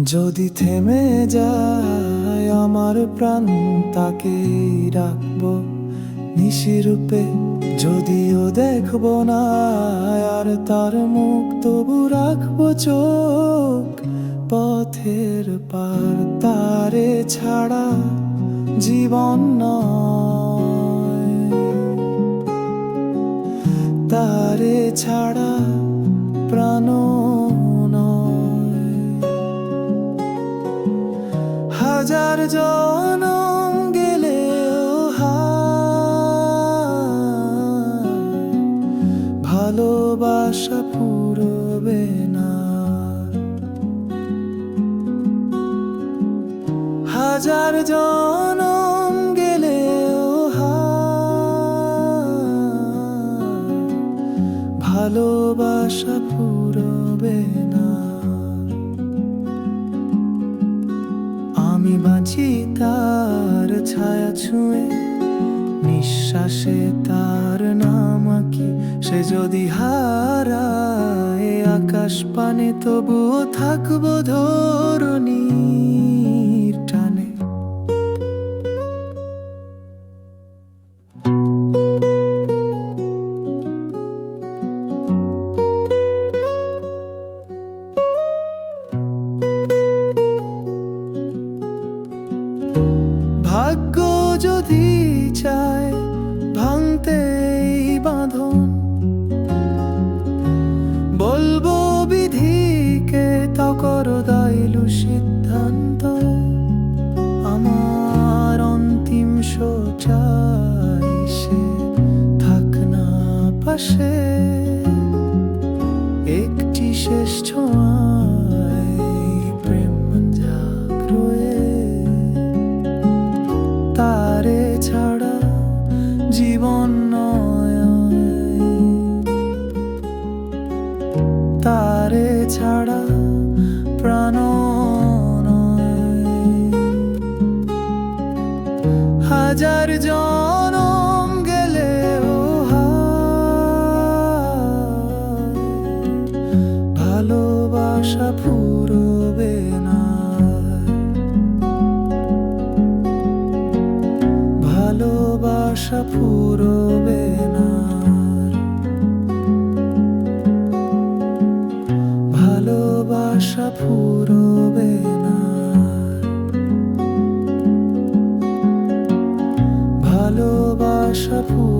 যদি থেমে যায় আমার প্রাণ, তাকে রাখব নিশিরূপে যদিও দেখব না, আর তার মুখ তবু রাখব চোখ। পথের পার তারে ছাড়া জীবন নয়। তারে ছাড়া হাজার জনম হার। ভালোবাসা পুরবে না। হাজার জনম হার। ভালোবাসা পুরবে না। বাঁচি তার ছায়া ছুঁয়ে। নিঃশ্বাসে তার নাম আঁকি। সে যদি হারায় আকাশ পানে তবু থাকব ধরণীর যদি চায় ভাঙতে বাঁধন। বলব বিধিকে তা করো দাইলু সিদ্ধান্ত। আমার অন্তিম সোচাই সে থাক না পাশে। একটি শেষ ছোঁয়ায় জীবন ভালোবাসা পুরবে না। ভালোবাসা পুরবে না। ভালোবাসা ফুরবে